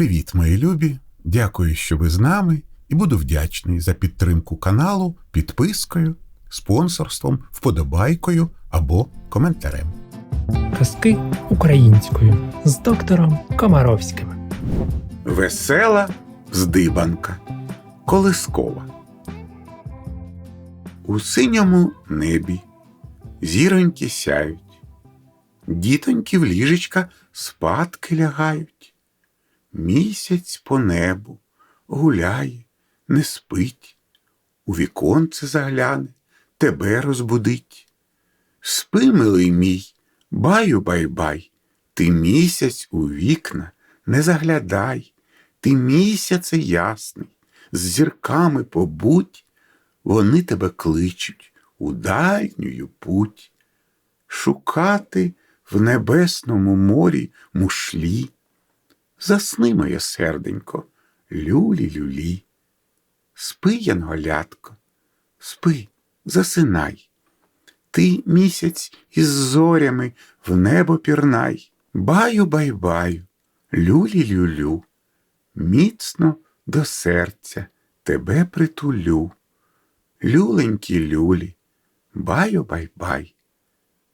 Привіт, мої любі! Дякую, що ви з нами, і буду вдячний за підтримку каналу підпискою, спонсорством, вподобайкою або коментарем. Казки українською з доктором Комаровським. Весела здибанка, колискова. У синьому небі зіроньки сяють, дітоньки в ліжечка спадки лягають. Місяць по небу гуляє, не спить, у віконце загляне, тебе розбудить. Спи, милий мій, баю бай-бай, ти місяць у вікна не заглядай, ти місяце ясний, з зірками побудь, вони тебе кличуть у дальнюю путь. Шукати в небесному морі мушлі. Засни, моє серденько, люлі-люлі. Спи, янголятко, спи, засинай. Ти місяць із зорями в небо пірнай. Баю бай-баю, люлі-люлю. Міцно до серця тебе притулю. Люленькі люлі, баю бай-бай.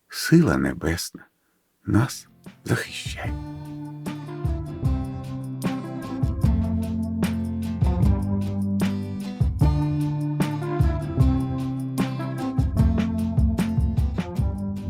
Сила небесна нас захищай.